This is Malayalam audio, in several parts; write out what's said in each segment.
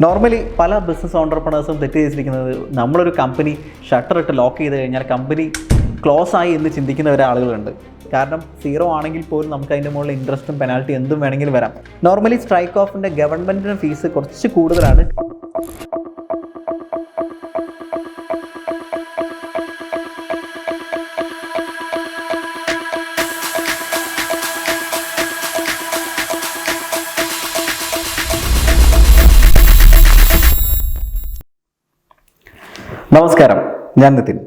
നോർമലി പല ബിസിനസ് ഓണ്ടർപ്രണേഴ്സും തെറ്റ് ചെയ്തിരിക്കുന്നത് നമ്മളൊരു കമ്പനി ഷട്ടർ ഇട്ട് ലോക്ക് ചെയ്ത് കഴിഞ്ഞാൽ കമ്പനി ക്ലോസ് ആയി എന്ന് ചിന്തിക്കുന്ന ഒരു ആളുകളുണ്ട്. കാരണം സീറോ ആണെങ്കിൽ പോലും നമുക്ക് അതിന്റെ മുകളിൽ ഇൻട്രസ്റ്റും പെനാൽറ്റി എന്തും വേണമെങ്കിലും വരാം. നോർമലി സ്ട്രൈക്ക് ഓഫിന്റെ ഗവൺമെന്റിന്റെ ഫീസ് കുറച്ച് കൂടുതലാണ്. ഞാൻ നിതിൻ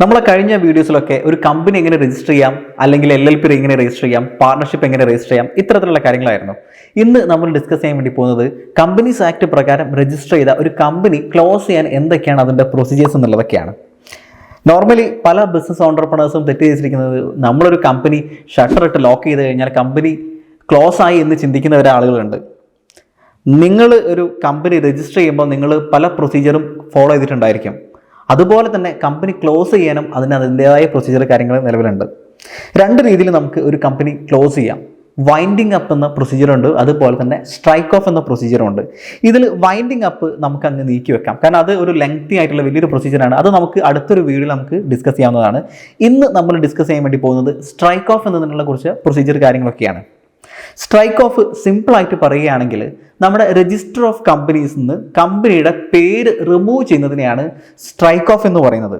നമ്മളെ കഴിഞ്ഞ വീഡിയോസിലൊക്കെ ഒരു കമ്പനി എങ്ങനെ രജിസ്റ്റർ ചെയ്യാം അല്ലെങ്കിൽ എൽ എൽ പി എങ്ങനെ രജിസ്റ്റർ ചെയ്യാം പാർട്ണർഷിപ്പ് എങ്ങനെ രജിസ്റ്റർ ചെയ്യാം ഇത്തരത്തിലുള്ള കാര്യങ്ങളായിരുന്നു. ഇന്ന് നമ്മൾ ഡിസ്കസ് ചെയ്യാൻ വേണ്ടി പോകുന്നത് കമ്പനീസ് ആക്ട് പ്രകാരം രജിസ്റ്റർ ചെയ്ത ഒരു കമ്പനി ക്ലോസ് ചെയ്യാൻ എന്തൊക്കെയാണ് അതിന്റെ പ്രൊസീജിയേഴ്സ് എന്നുള്ളതൊക്കെയാണ്. നോർമലി പല ബിസിനസ് ഓണ്ടർപ്രണേഴ്സും തെറ്റ് ചെയ്തിരിക്കുന്നത് നമ്മളൊരു കമ്പനി ഷട്ടർ ഇട്ട് ലോക്ക് ചെയ്ത് കഴിഞ്ഞാൽ കമ്പനി ക്ലോസ് ആയി എന്ന് ചിന്തിക്കുന്ന ഒരാളുകളുണ്ട് നിങ്ങൾ ഒരു കമ്പനി രജിസ്റ്റർ ചെയ്യുമ്പോൾ നിങ്ങൾ പല പ്രൊസീജിയറും ഫോളോ ചെയ്തിട്ടുണ്ടായിരിക്കും. അതുപോലെ തന്നെ കമ്പനി ക്ലോസ് ചെയ്യാനും അതിന് അതിന്റെതായ പ്രൊസീജിയർ കാര്യങ്ങൾ നിലവിലുണ്ട്. രണ്ട് രീതിയിൽ നമുക്ക് ഒരു കമ്പനി ക്ലോസ് ചെയ്യാം. വൈൻഡിങ് അപ്പ് എന്ന പ്രൊസീജിയർ ഉണ്ട് അതുപോലെ തന്നെ സ്ട്രൈക്ക് ഓഫ് എന്ന പ്രൊസീജിയറും ഉണ്ട്. ഇതിൽ വൈൻഡിങ് അപ്പ് നമുക്ക് അങ്ങ് നീക്കി വെക്കാം. കാരണം അത് ഒരു ലെങ്തി ആയിട്ടുള്ള വലിയൊരു പ്രൊസീജിയറാണ് അത് നമുക്ക് അടുത്തൊരു വീഡിയോയിൽ നമുക്ക് ഡിസ്കസ് ചെയ്യാവുന്നതാണ്. ഇന്ന് നമ്മൾ ഡിസ്കസ് ചെയ്യാൻ വേണ്ടി പോകുന്നത് സ്ട്രൈക്ക് ഓഫ് എന്നതിനുള്ള കുറിച്ച് പ്രൊസീജിയർ കാര്യങ്ങളൊക്കെയാണ്. സ്ട്രൈക്ക് ഓഫ് സിമ്പിളായിട്ട് പറയുകയാണെങ്കിൽ നമ്മുടെ രജിസ്റ്റർ ഓഫ് കമ്പനീസ് നിന്ന് കമ്പനിയുടെ പേര് റിമൂവ് ചെയ്യുന്നതിനെയാണ് സ്ട്രൈക്ക് ഓഫ് എന്ന് പറയുന്നത്.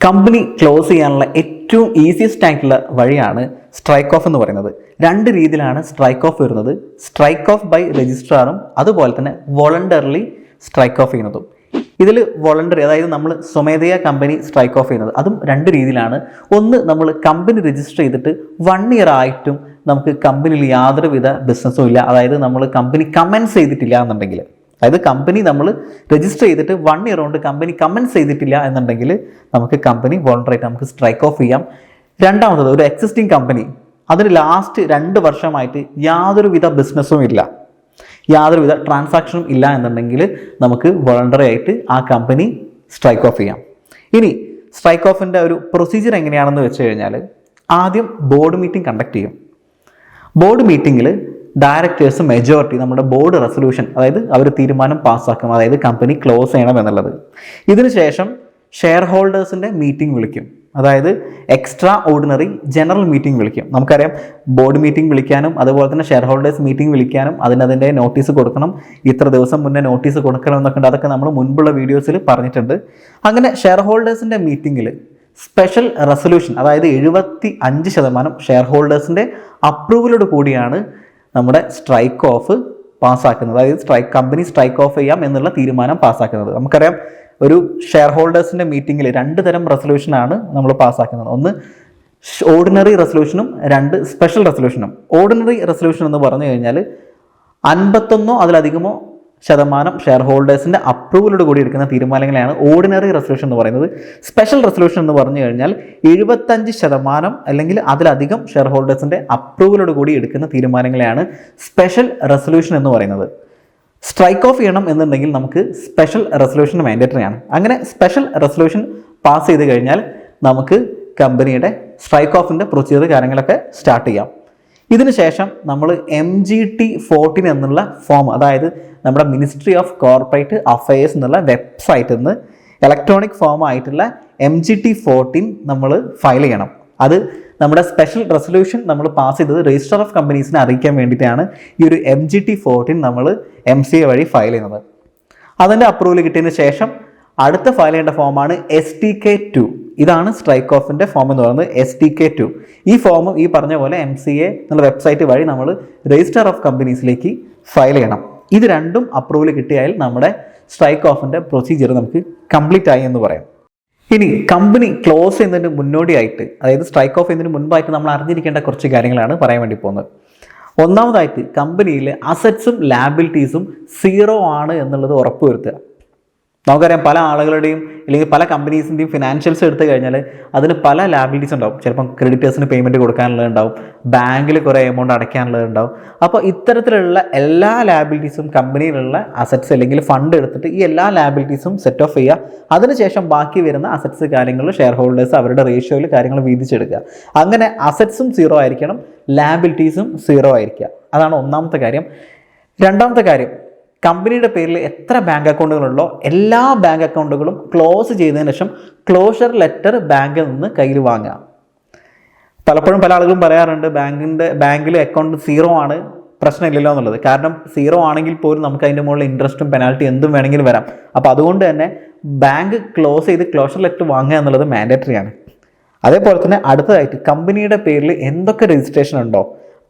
കമ്പനി ക്ലോസ് ചെയ്യാനുള്ള ഏറ്റവും ഈസിയസ്റ്റ് ആയിട്ടുള്ള വഴിയാണ് സ്ട്രൈക്ക് ഓഫ് എന്ന് പറയുന്നത്. രണ്ട് രീതിയിലാണ് സ്ട്രൈക്ക് ഓഫ് വരുന്നത്. സ്ട്രൈക്ക് ഓഫ് ബൈ രജിസ്ട്രാറും അതുപോലെ തന്നെ വോളണ്ടറിലി സ്ട്രൈക്ക് ഓഫ് ചെയ്യുന്നതും. ഇതിൽ വോളണ്ടറി അതായത് നമ്മൾ സ്വമേധയാ കമ്പനി സ്ട്രൈക്ക് ഓഫ് ചെയ്യുന്നത്. അതും രണ്ട് രീതിയിലാണ്. ഒന്ന് നമ്മൾ കമ്പനി രജിസ്റ്റർ ചെയ്തിട്ട് വൺ ഇയർ ആയിട്ടും നമുക്ക് കമ്പനിയിൽ യാതൊരുവിധ ബിസിനസ്സും ഇല്ല. അതായത് നമ്മൾ കമ്പനി കമൻസ് ചെയ്തിട്ടില്ല എന്നുണ്ടെങ്കിൽ. അതായത് കമ്പനി നമ്മൾ രജിസ്റ്റർ ചെയ്തിട്ട് വൺ ഇയർ കൊണ്ട് കമ്പനി കമൻസ് ചെയ്തിട്ടില്ല എന്നുണ്ടെങ്കിൽ നമുക്ക് കമ്പനി വോളണ്ടറായിട്ട് നമുക്ക് സ്ട്രൈക്ക് ഓഫ് ചെയ്യാം. രണ്ടാമത്തത് ഒരു എക്സിസ്റ്റിംഗ് കമ്പനി അതിന് ലാസ്റ്റ് രണ്ട് വർഷമായിട്ട് യാതൊരുവിധ ബിസിനസ്സും ഇല്ല. യാതൊരുവിധ ട്രാൻസാക്ഷനും ഇല്ല എന്നുണ്ടെങ്കിൽ നമുക്ക് വോളണ്ടറി ആയിട്ട് ആ കമ്പനി സ്ട്രൈക്ക് ഓഫ് ചെയ്യാം. ഇനി സ്ട്രൈക്ക് ഓഫിന്റെ ഒരു പ്രൊസീജിയർ എങ്ങനെയാണെന്ന് വെച്ച് കഴിഞ്ഞാൽ ആദ്യം ബോർഡ് മീറ്റിംഗ് കണ്ടക്ട് ചെയ്യും. ബോർഡ് മീറ്റിംഗിൽ ഡയറക്ടേഴ്സ് മെജോറിറ്റി നമ്മുടെ ബോർഡ് റെസൊല്യൂഷൻ അതായത് അവർ തീരുമാനം പാസ്സാക്കും അതായത് കമ്പനി ക്ലോസ് ചെയ്യണം എന്നുള്ളത്. ഇതിനുശേഷം ഷെയർ ഹോൾഡേഴ്സിന്റെ മീറ്റിംഗ് വിളിക്കും. അതായത് എക്സ്ട്രാ ഓർഡിനറി ജനറൽ മീറ്റിംഗ് വിളിക്കും. നമുക്കറിയാം ബോർഡ് മീറ്റിംഗ് വിളിക്കാനും അതുപോലെ തന്നെ ഷെയർ ഹോൾഡേഴ്സ് മീറ്റിംഗ് വിളിക്കാനും അതിന് അതിന്റെ നോട്ടീസ് കൊടുക്കണം ഇത്ര ദിവസം മുന്നേ നോട്ടീസ് കൊടുക്കണം എന്നൊക്കെ ഉണ്ട്. അതൊക്കെ നമ്മൾ മുൻപുള്ള വീഡിയോസിൽ പറഞ്ഞിട്ടുണ്ട്. അങ്ങനെ ഷെയർ ഹോൾഡേഴ്സിന്റെ മീറ്റിങ്ങിൽ സ്പെഷ്യൽ റെസൊല്യൂഷൻ അതായത് എഴുപത്തി അഞ്ച് ശതമാനം ഷെയർ ഹോൾഡേഴ്സിന്റെ അപ്രൂവലോട് കൂടിയാണ് നമ്മുടെ സ്ട്രൈക്ക് ഓഫ് പാസ്സാക്കുന്നത്. അതായത് സ്ട്രൈക്ക് കമ്പനി സ്ട്രൈക്ക് ഓഫ് ചെയ്യാം എന്നുള്ള തീരുമാനം പാസ്സാക്കുന്നത്. നമുക്കറിയാം ഒരു ഷെയർ ഹോൾഡേഴ്സിന്റെ മീറ്റിങ്ങിൽ രണ്ട് തരം റെസൊല്യൂഷനാണ് നമ്മൾ പാസ്സാക്കുന്നത്. ഒന്ന് ഓർഡിനറി റെസൊല്യൂഷനും രണ്ട് സ്പെഷ്യൽ റെസൊല്യൂഷനും. ഓർഡിനറി റെസൊല്യൂഷൻ എന്ന് പറഞ്ഞു കഴിഞ്ഞാൽ അൻപത്തൊന്നോ അതിലധികമോ ശതമാനം ഷെയർ ഹോൾഡേഴ്സിന്റെ അപ്രൂവലോട് കൂടി എടുക്കുന്ന തീരുമാനങ്ങളെയാണ് ഓർഡിനറി റെസൊല്യൂഷൻ എന്ന് പറയുന്നത്. സ്പെഷ്യൽ റെസൊല്യൂഷൻ എന്ന് പറഞ്ഞു കഴിഞ്ഞാൽ എഴുപത്തഞ്ച് ശതമാനം അല്ലെങ്കിൽ അതിലധികം ഷെയർ ഹോൾഡേഴ്സിന്റെ അപ്രൂവലോട് കൂടി എടുക്കുന്ന തീരുമാനങ്ങളെയാണ് സ്പെഷ്യൽ റെസൊല്യൂഷൻ എന്ന് പറയുന്നത്. സ്ട്രൈക്ക് ഓഫ് ചെയ്യണം എന്നുണ്ടെങ്കിൽ നമുക്ക് സ്പെഷ്യൽ റെസൊല്യൂഷൻ മാൻഡേറ്ററി ആണ് അങ്ങനെ സ്പെഷ്യൽ റെസൊല്യൂഷൻ പാസ് ചെയ്ത് കഴിഞ്ഞാൽ നമുക്ക് കമ്പനിയുടെ സ്ട്രൈക്ക് ഓഫിന്റെ പ്രൊസീജിയർ കാര്യങ്ങളൊക്കെ സ്റ്റാർട്ട് ചെയ്യാം. ഇതിനുശേഷം നമ്മൾ എം ജി ടി ഫോർട്ടീൻ എന്നുള്ള ഫോം അതായത് നമ്മുടെ മിനിസ്ട്രി ഓഫ് കോർപ്പറേറ്റ് അഫയേഴ്സ് എന്നുള്ള വെബ്സൈറ്റിൽ നിന്ന് ഇലക്ട്രോണിക് ഫോം ആയിട്ടുള്ള എം ജി ടി ഫോർട്ടീൻ നമ്മൾ ഫയൽ ചെയ്യണം. അത് നമ്മുടെ സ്പെഷ്യൽ റെസൊല്യൂഷൻ നമ്മൾ പാസ് ചെയ്തത് രജിസ്റ്റർ ഓഫ് കമ്പനീസിനെ അറിയിക്കാൻ വേണ്ടിയിട്ടാണ് ഈ ഒരു എം ജി ടി ഫോർട്ടീൻ നമ്മൾ എം സി എ വഴി ഫയൽ ചെയ്യുന്നത്. അതിന്റെ അപ്രൂവൽ കിട്ടിയതിന് ശേഷം അടുത്ത ഫയൽ ചെയ്യേണ്ട ഫോമാണ് എസ് ടി കെ ടു ഇതാണ് സ്ട്രൈക്ക് ഓഫിന്റെ ഫോം എന്ന് പറയുന്നത് എസ് ടി കെ ടു ഈ ഫോമും ഈ പറഞ്ഞ പോലെ എം സി എ എന്നുള്ള വെബ്സൈറ്റ് വഴി നമ്മൾ രജിസ്റ്റർ ഓഫ് കമ്പനീസിലേക്ക് ഫയൽ ചെയ്യണം. ഇത് രണ്ടും അപ്രൂവൽ കിട്ടിയാൽ നമ്മുടെ സ്ട്രൈക്ക് ഓഫിന്റെ പ്രൊസീജിയർ നമുക്ക് കംപ്ലീറ്റ് ആയി എന്ന് പറയാം. ഇനി കമ്പനി ക്ലോസ് ചെയ്യുന്നതിന് മുന്നോടിയായിട്ട് അതായത് സ്ട്രൈക്ക് ഓഫ് ചെയ്യുന്നതിന് മുൻപായിട്ട് നമ്മൾ അറിഞ്ഞിരിക്കേണ്ട കുറച്ച് കാര്യങ്ങളാണ് പറയാൻ വേണ്ടി പോകുന്നത്. ഒന്നാമതായിട്ട് കമ്പനിയിലെ അസറ്റ്സും ലാബിലിറ്റീസും സീറോ ആണ് എന്നുള്ളത് ഉറപ്പുവരുത്തുക. നമുക്കറിയാം പല ആളുകളുടെയും അല്ലെങ്കിൽ പല കമ്പനീസിന്റെയും ഫിനാൻഷ്യൽസ് എടുത്തു കഴിഞ്ഞാൽ അതിന് പല ലാബിലിറ്റീസ് ഉണ്ടാവും. ചിലപ്പം ക്രെഡിറ്റേഴ്സിന് പേയ്മെന്റ് കൊടുക്കാനുള്ളത് ഉണ്ടാവും ബാങ്കിൽ കുറേ എമൗണ്ട് അടയ്ക്കാനുള്ളത് ഉണ്ടാവും അപ്പോൾ ഇത്തരത്തിലുള്ള എല്ലാ ലാബിലിറ്റീസും കമ്പനിയിലുള്ള അസറ്റ്സ് അല്ലെങ്കിൽ ഫണ്ട് എടുത്തിട്ട് ഈ എല്ലാ ലാബിലിറ്റീസും സെറ്റ് ഓഫ് ചെയ്യുക. അതിനുശേഷം ബാക്കി വരുന്ന അസറ്റ്സ് കാര്യങ്ങൾ ഷെയർ ഹോൾഡേഴ്സ് അവരുടെ റേഷ്യോയിൽ കാര്യങ്ങൾ വീതിച്ചെടുക്കുക. അങ്ങനെ അസറ്റ്സും സീറോ ആയിരിക്കണം ലാബിലിറ്റീസും സീറോ ആയിരിക്കുക. അതാണ് ഒന്നാമത്തെ കാര്യം. രണ്ടാമത്തെ കാര്യം കമ്പനിയുടെ പേരിൽ എത്ര ബാങ്ക് അക്കൗണ്ടുകളുണ്ടോ എല്ലാ ബാങ്ക് അക്കൗണ്ടുകളും ക്ലോസ് ചെയ്തതിന് ശേഷം ക്ലോഷർ ലെറ്റർ ബാങ്കിൽ നിന്ന് കയ്യിൽ വാങ്ങുക. പലപ്പോഴും പല ആളുകളും പറയാറുണ്ട് ബാങ്കിന്റെ ബാങ്കിൽ അക്കൗണ്ട് സീറോ ആണ് പ്രശ്നമില്ലല്ലോ എന്നുള്ളത്. കാരണം സീറോ ആണെങ്കിൽ പോലും നമുക്ക് അതിന്റെ മുകളിൽ ഇൻട്രസ്റ്റും പെനാൽറ്റി എന്തും വേണമെങ്കിലും വരാം. അപ്പോൾ അതുകൊണ്ട് തന്നെ ബാങ്ക് ക്ലോസ് ചെയ്ത് ക്ലോഷർ ലെറ്റർ വാങ്ങുക എന്നുള്ളത് മാൻഡേറ്ററി ആണ്. അതേപോലെ തന്നെ അടുത്തതായിട്ട് കമ്പനിയുടെ പേരിൽ എന്തൊക്കെ രജിസ്ട്രേഷൻ ഉണ്ടോ?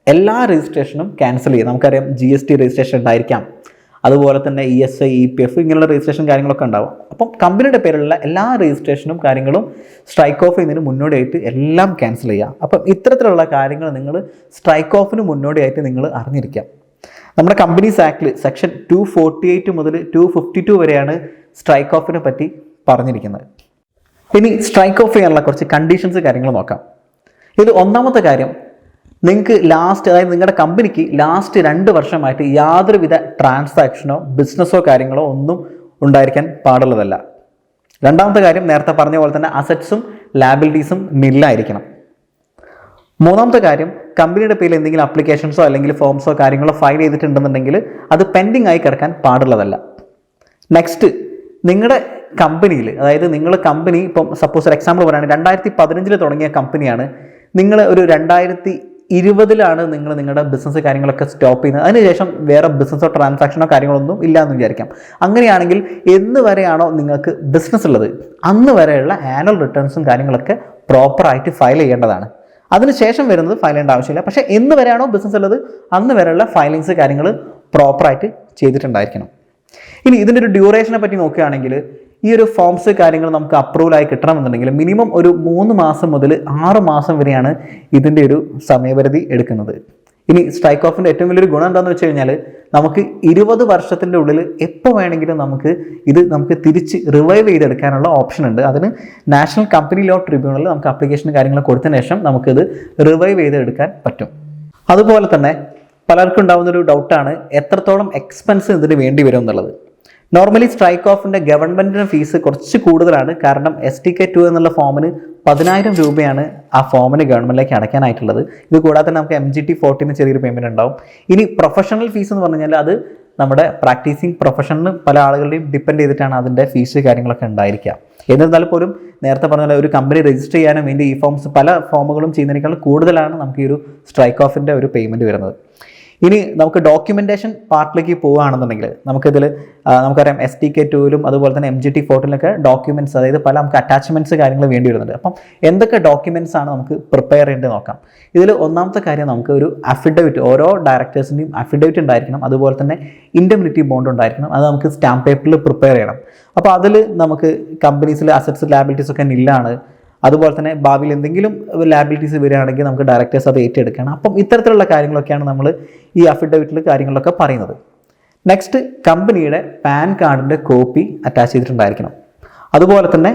എല്ലാ രജിസ്ട്രേഷനും ക്യാൻസൽ ചെയ്യുക നമുക്കറിയാം ജി എസ് ടി രജിസ്ട്രേഷൻ ഉണ്ടായിരിക്കാം. അതുപോലെ തന്നെ E S I E P F ഇങ്ങനെയുള്ള രജിസ്ട്രേഷൻ കാര്യങ്ങളൊക്കെ ഉണ്ടാവും. അപ്പം കമ്പനിയുടെ പേരിലുള്ള എല്ലാ രജിസ്ട്രേഷനും കാര്യങ്ങളും സ്ട്രൈക്ക് ഓഫ് ചെയ്യുന്നതിന് മുന്നോടിയായിട്ട് എല്ലാം ക്യാൻസൽ ചെയ്യുക. അപ്പം ഇത്തരത്തിലുള്ള കാര്യങ്ങൾ നിങ്ങൾ സ്ട്രൈക്ക് ഓഫിന് മുന്നോടിയായിട്ട് നിങ്ങൾ അറിഞ്ഞിരിക്കാം നമ്മുടെ കമ്പനീസ് ആക്ടിൽ സെക്ഷൻ ടു ഫോർട്ടി എയ്റ്റ് മുതൽ ടു ഫിഫ്റ്റി ടു വരെയാണ് സ്ട്രൈക്ക് ഓഫിനെ പറ്റി പറഞ്ഞിരിക്കുന്നത്. ഇനി സ്ട്രൈക്ക് ഓഫ് ചെയ്യാനുള്ള കുറച്ച് കണ്ടീഷൻസ് കാര്യങ്ങൾ നോക്കാം. ഇതിൽ ഒന്നാമത്തെ കാര്യം നിങ്ങൾക്ക് ലാസ്റ്റ് അതായത് നിങ്ങളുടെ കമ്പനിക്ക് ലാസ്റ്റ് രണ്ട് വർഷമായിട്ട് യാതൊരുവിധ ട്രാൻസാക്ഷനോ ബിസിനസ്സോ കാര്യങ്ങളോ ഒന്നും ഉണ്ടായിരിക്കാൻ പാടുള്ളതല്ല. രണ്ടാമത്തെ കാര്യം നേരത്തെ പറഞ്ഞ പോലെ തന്നെ അസറ്റ്സും ലാബിലിറ്റീസും നില്ലായിരിക്കണം മൂന്നാമത്തെ കാര്യം കമ്പനിയുടെ പേരിൽ എന്തെങ്കിലും അപ്ലിക്കേഷൻസോ അല്ലെങ്കിൽ ഫോംസോ കാര്യങ്ങളോ ഫയൽ ചെയ്തിട്ടുണ്ടെന്നുണ്ടെങ്കിൽ അത് പെൻഡിങ് ആയി കിടക്കാൻ പാടുള്ളതല്ല. നെക്സ്റ്റ് നിങ്ങളുടെ കമ്പനിയിൽ അതായത് നിങ്ങൾ കമ്പനി ഇപ്പം സപ്പോസ് ഒരു എക്സാമ്പിൾ പറയുകയാണെങ്കിൽ രണ്ടായിരത്തി പതിനഞ്ചിൽ തുടങ്ങിയ കമ്പനിയാണ് നിങ്ങൾ ഒരു രണ്ടായിരത്തി ഇരുപതിലാണ് നിങ്ങൾ നിങ്ങളുടെ ബിസിനസ് കാര്യങ്ങളൊക്കെ സ്റ്റോപ്പ് ചെയ്യുന്നത്. അതിനുശേഷം വേറെ ബിസിനസ്സോ ട്രാൻസാക്ഷനോ കാര്യങ്ങളൊന്നും ഇല്ല എന്ന് വിചാരിക്കാം. അങ്ങനെയാണെങ്കിൽ എന്ന് വരെയാണോ നിങ്ങൾക്ക് ബിസിനസ് ഉള്ളത്? അന്ന് വരെയുള്ള ആനുവൽ റിട്ടേൺസും കാര്യങ്ങളൊക്കെ പ്രോപ്പറായിട്ട് ഫയൽ ചെയ്യേണ്ടതാണ്. അതിനുശേഷം വരുന്നത് ഫയൽ ചെയ്യേണ്ട ആവശ്യമില്ല. പക്ഷേ എന്ന് വരെയാണോ ബിസിനസ് ഉള്ളത്? അന്ന് വരെയുള്ള ഫയലിങ്സ് കാര്യങ്ങൾ പ്രോപ്പറായിട്ട് ചെയ്തിട്ടുണ്ടായിരിക്കണം. ഇനി ഇതിന്റെ ഒരു ഡ്യൂറേഷനെ പറ്റി നോക്കുകയാണെങ്കിൽ ഈ ഒരു ഫോംസ് കാര്യങ്ങൾ നമുക്ക് അപ്രൂവൽ ആയി കിട്ടണമെന്നുണ്ടെങ്കിൽ മിനിമം ഒരു മൂന്ന് മാസം മുതൽ ആറ് മാസം വരെയാണ് ഇതിന്റെ ഒരു സമയപരിധി എടുക്കുന്നത്. ഇനി സ്ട്രൈക്ക് ഓഫിന്റെ ഏറ്റവും വലിയൊരു ഗുണം എന്താണെന്ന് വെച്ച് കഴിഞ്ഞാൽ നമുക്ക് ഇരുപത് വർഷത്തിന്റെ ഉള്ളിൽ എപ്പോൾ വേണമെങ്കിലും നമുക്ക് ഇത് നമുക്ക് തിരിച്ച് റിവൈവ് ചെയ്തെടുക്കാനുള്ള ഓപ്ഷൻ ഉണ്ട്. അതിന് നാഷണൽ കമ്പനി ലോ ട്രിബ്യൂണലിൽ നമുക്ക് അപ്ലിക്കേഷൻ കാര്യങ്ങൾ കൊടുത്തതിന് ശേഷം നമുക്കിത് റിവൈവ് ചെയ്തെടുക്കാൻ പറ്റും. അതുപോലെ തന്നെ പലർക്കും ഉണ്ടാകുന്ന ഒരു ഡൗട്ടാണ് എത്രത്തോളം എക്സ്പെൻസ് ഇതിന് വേണ്ടി വരും എന്നുള്ളത്. നോർമലി സ്ട്രൈക്ക് ഓഫിന്റെ ഗവൺമെന്റിന് ഫീസ് കുറച്ച് കൂടുതലാണ്. കാരണം എസ് ടി കെ ടു എന്നുള്ള ഫോമിന് പതിനായിരം രൂപയാണ് ആ ഫോമിന് ഗവൺമെന്റിലേക്ക് അടയ്ക്കാനായിട്ടുള്ളത്. ഇത് കൂടാതെ നമുക്ക് എം ജി ടി ഫോർട്ടിന് ചെറിയൊരു പേയ്മെന്റ് ഉണ്ടാവും. ഇനി പ്രൊഫഷണൽ ഫീസ് എന്ന് പറഞ്ഞു കഴിഞ്ഞാൽ അത് നമ്മുടെ പ്രാക്ടീസിങ് പ്രൊഫഷനിൽ പല ആളുകളുടെയും ഡിപ്പെൻഡ് ചെയ്തിട്ടാണ് അതിന്റെ ഫീസ് കാര്യങ്ങളൊക്കെ ഉണ്ടായിരിക്കുക. എന്നിരുന്നാൽ പോലും നേരത്തെ പറഞ്ഞ പോലെ ഒരു കമ്പനി രജിസ്റ്റർ ചെയ്യാനും വേണ്ടി ഈ ഫോംസ് പല ഫോമുകളും ചെയ്യുന്നതിനേക്കാൾ കൂടുതലാണ് നമുക്ക് ഈ ഒരു സ്ട്രൈക്ക് ഓഫിന്റെ ഒരു പേയ്മെന്റ് വരുന്നത്. ഇനി നമുക്ക് ഡോക്യുമെന്റേഷൻ പാർട്ടിലേക്ക് പോവുകയാണെന്നുണ്ടെങ്കിൽ നമുക്കിതിൽ നമുക്കറിയാം എസ് ടി കെ ടൂലും അതുപോലെ തന്നെ എം ജി ടി ഫോർട്ടിലൊക്കെ ഡോക്യുമെന്റ്സ് അതായത് പല നമുക്ക് അറ്റാച്ച്മെന്റ്സ് കാര്യങ്ങൾ വേണ്ടി വരുന്നുണ്ട്. അപ്പം എന്തൊക്കെ ഡോക്യുമെന്റ്സ് ആണ് നമുക്ക് പ്രിപ്പയർ ചെയ്യേണ്ടത് നോക്കാം. ഇതിൽ ഒന്നാമത്തെ കാര്യം നമുക്ക് ഒരു അഫിഡവിറ്റ് ഓരോ ഡയറക്ടേഴ്സിന്റെയും അഫിഡവിറ്റ് ഉണ്ടായിരിക്കണം. അതുപോലെ തന്നെ ഇൻഡമിനിറ്റി ബോണ്ട് ഉണ്ടായിരിക്കണം. അത് നമുക്ക് സ്റ്റാമ്പ് പേപ്പറിൽ പ്രിപ്പയർ ചെയ്യണം. അപ്പോൾ അതിൽ നമുക്ക് കമ്പനീസിൽ അസറ്റ്സ് ലാബിലിറ്റീസ് ഒക്കെ നില്ലാണ്. അതുപോലെ തന്നെ ഭാവിയിൽ എന്തെങ്കിലും ലാബിലിറ്റീസ് വരികയാണെങ്കിൽ നമുക്ക് ഡയറക്ടേഴ്സ് അത് ഏറ്റെടുക്കണം. അപ്പം ഇത്തരത്തിലുള്ള കാര്യങ്ങളൊക്കെയാണ് നമ്മൾ ഈ അഫിഡവിറ്റിൽ കാര്യങ്ങളൊക്കെ പറയുന്നത്. നെക്സ്റ്റ് കമ്പനിയുടെ പാൻ കാർഡിന്റെ കോപ്പി അറ്റാച്ച് ചെയ്തിട്ടുണ്ടായിരിക്കണം. അതുപോലെ തന്നെ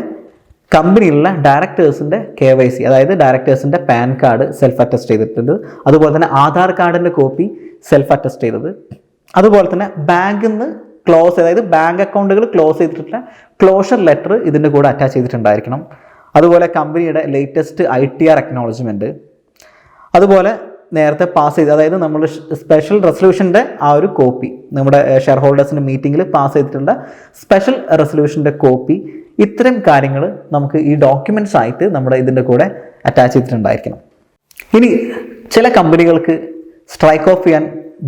കമ്പനിയിലുള്ള ഡയറക്ടേഴ്സിന്റെ കെ വൈ സി അതായത് ഡയറക്ടേഴ്സിന്റെ പാൻ കാർഡ് സെൽഫ് അറ്റസ്റ്റ് ചെയ്തിട്ടുണ്ട്. അതുപോലെ തന്നെ ആധാർ കാർഡിന്റെ കോപ്പി സെൽഫ് അറ്റസ്റ്റ് ചെയ്തത്. അതുപോലെ തന്നെ ബാങ്കിൽ നിന്ന് ക്ലോസ് അതായത് ബാങ്ക് അക്കൗണ്ടുകൾ ക്ലോസ് ചെയ്തിട്ടുള്ള ക്ലോഷർ ലെറ്റർ ഇതിന്റെ കൂടെ അറ്റാച്ച് ചെയ്തിട്ടുണ്ടായിരിക്കണം. അതുപോലെ കമ്പനിയുടെ latest I T R acknowledgement അതുപോലെ നേരത്തെ പാസ് ചെയ്ത് അതായത് നമ്മൾ സ്പെഷ്യൽ റെസൊല്യൂഷന്റെ ആ ഒരു കോപ്പി നമ്മുടെ ഷെയർ ഹോൾഡേഴ്സിന്റെ മീറ്റിങ്ങിൽ പാസ് ചെയ്തിട്ടുള്ള സ്പെഷ്യൽ റെസൊല്യൂഷന്റെ കോപ്പി ഇത്തരം കാര്യങ്ങൾ നമുക്ക് ഈ ഡോക്യുമെന്റ്സ് ആയിട്ട് നമ്മുടെ ഇതിന്റെ കൂടെ അറ്റാച്ച് ചെയ്തിട്ടുണ്ടായിരിക്കണം. ഇനി ചില കമ്പനികൾക്ക് സ്ട്രൈക്ക് ഓഫ് ചെയ്യാൻ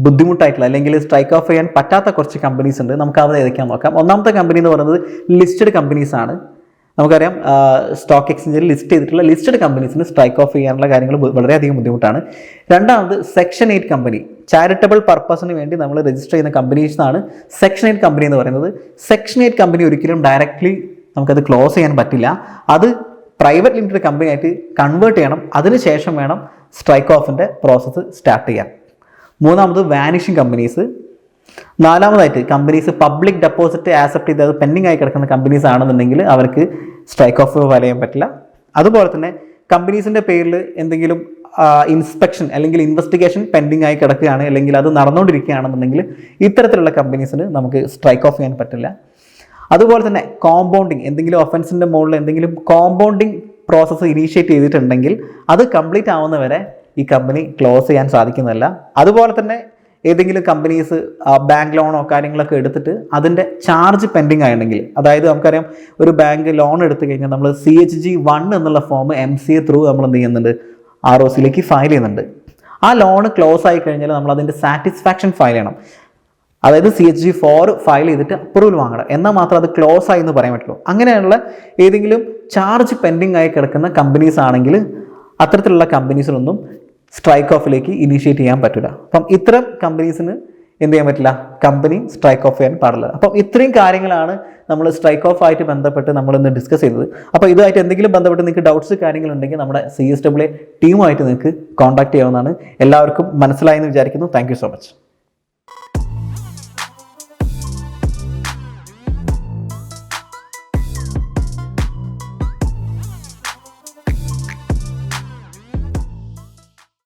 ബുദ്ധിമുട്ടായിട്ടുള്ള അല്ലെങ്കിൽ സ്ട്രൈക്ക് ഓഫ് ചെയ്യാൻ പറ്റാത്ത കുറച്ച് കമ്പനീസ് ഉണ്ട്. നമുക്ക് അവരെ ഏതൊക്കെയാണെന്ന് നോക്കാം. ഒന്നാമത്തെ കമ്പനി എന്ന് പറയുന്നത് ലിസ്റ്റഡ് കമ്പനീസ് ആണ്. നമുക്കറിയാം സ്റ്റോക്ക് എക്സ്ചേഞ്ചിൽ ലിസ്റ്റ് ചെയ്തിട്ടുള്ള ലിസ്റ്റഡ് കമ്പനീസിന് സ്ട്രൈക്ക് ഓഫ് ചെയ്യാനുള്ള കാര്യങ്ങൾ വളരെയധികം ബുദ്ധിമുട്ടാണ്. രണ്ടാമത് സെക്ഷൻ എയ്റ്റ് കമ്പനി ചാരിറ്റബിൾ പർപ്പസിന് വേണ്ടി നമ്മൾ രജിസ്റ്റർ ചെയ്യുന്ന കമ്പനീസാണ് സെക്ഷൻ എയ്റ്റ് കമ്പനി എന്ന് പറയുന്നത്. സെക്ഷൻ എയ്റ്റ് കമ്പനി ഒരിക്കലും ഡയറക്റ്റ്ലി നമുക്കത് ക്ലോസ് ചെയ്യാൻ പറ്റില്ല. അത് പ്രൈവറ്റ് ലിമിറ്റഡ് കമ്പനി ആയിട്ട് കൺവേർട്ട് ചെയ്യണം. അതിനുശേഷം വേണം സ്ട്രൈക്ക് ഓഫിന്റെ പ്രോസസ്സ് സ്റ്റാർട്ട് ചെയ്യാൻ. മൂന്നാമത് വാനിഷിംഗ് കമ്പനീസ് നാലാമതായിട്ട് കമ്പനീസ് പബ്ലിക് ഡെപ്പോസിറ്റ് ആക്സെപ്റ്റ് ചെയ്ത് അത് പെൻഡിങ് ആയി കിടക്കുന്ന കമ്പനീസ് ആണെന്നുണ്ടെങ്കിൽ അവർക്ക് സ്ട്രൈക്ക് ഓഫ് ഫയൽ ചെയ്യാൻ പറ്റില്ല. അതുപോലെ തന്നെ കമ്പനീസിന്റെ പേരിൽ എന്തെങ്കിലും ഇൻസ്പെക്ഷൻ അല്ലെങ്കിൽ ഇൻവെസ്റ്റിഗേഷൻ പെൻഡിങ് ആയി കിടക്കുകയാണ് അല്ലെങ്കിൽ അത് നടന്നുകൊണ്ടിരിക്കുകയാണെന്നുണ്ടെങ്കിൽ ഇത്തരത്തിലുള്ള കമ്പനീസിന് നമുക്ക് സ്ട്രൈക്ക് ഓഫ് ചെയ്യാൻ പറ്റില്ല. അതുപോലെ തന്നെ കോമ്പൗണ്ടിങ് എന്തെങ്കിലും ഒഫൻസിന്റെ മുകളിൽ എന്തെങ്കിലും കോമ്പൗണ്ടിങ് പ്രോസസ്സ് ഇനീഷ്യേറ്റ് ചെയ്തിട്ടുണ്ടെങ്കിൽ അത് കംപ്ലീറ്റ് ആവുന്നവരെ ഈ കമ്പനി ക്ലോസ് ചെയ്യാൻ സാധിക്കുന്നതല്ല. അതുപോലെ തന്നെ ഏതെങ്കിലും കമ്പനീസ് ബാങ്ക് ലോണോ കാര്യങ്ങളൊക്കെ എടുത്തിട്ട് അതിന്റെ ചാർജ് പെൻഡിങ് ആയിട്ടുണ്ടെങ്കിൽ അതായത് നമുക്കറിയാം ഒരു ബാങ്ക് ലോൺ എടുത്തു കഴിഞ്ഞാൽ നമ്മൾ സി എച്ച് ജി വൺ എന്നുള്ള form M C A through നമ്മൾ എന്ത് ചെയ്യുന്നുണ്ട്? ആർ ഒ സിയിലേക്ക് ഫയൽ ചെയ്യുന്നുണ്ട്. ആ ലോൺ ക്ലോസ് ആയി കഴിഞ്ഞാൽ നമ്മൾ അതിന്റെ സാറ്റിസ്ഫാക്ഷൻ ഫയൽ ചെയ്യണം. അതായത് C H G four file ചെയ്തിട്ട് അപ്രൂവൽ വാങ്ങണം. എന്നാൽ മാത്രം അത് ക്ലോസ് ആയി എന്ന് പറയാൻ പറ്റുള്ളൂ. അങ്ങനെയുള്ള ഏതെങ്കിലും ചാർജ് പെൻഡിങ് ആയി കിടക്കുന്ന കമ്പനീസ് ആണെങ്കിൽ അത്തരത്തിലുള്ള കമ്പനീസിനൊന്നും സ്ട്രൈക്ക് ഓഫിലേക്ക് ഇനീഷ്യേറ്റ് ചെയ്യാൻ പറ്റില്ല അപ്പം ഇത്തരം കമ്പനീസിന് എന്ത് ചെയ്യാൻ പറ്റില്ല? കമ്പനി സ്ട്രൈക്ക് ഓഫ് ചെയ്യാൻ പാടില്ല. അപ്പം ഇത്രയും കാര്യങ്ങളാണ് നമ്മൾ സ്ട്രൈക്ക് ഓഫ് ആയിട്ട് ബന്ധപ്പെട്ട് നമ്മളിന്ന് ഡിസ്കസ് ചെയ്തത്. അപ്പോൾ ഇതുമായിട്ട് എന്തെങ്കിലും ബന്ധപ്പെട്ട് നിങ്ങൾക്ക് ഡൗട്ട്സ് കാര്യങ്ങളുണ്ടെങ്കിൽ നമ്മുടെ സി എസ് ഡബ്ല്യു ടീമുമായിട്ട് നിങ്ങൾക്ക് കോൺടാക്ട് ചെയ്യാവുന്നതാണ്. എല്ലാവർക്കും മനസ്സിലായെന്ന് വിചാരിക്കുന്നു. Thank so much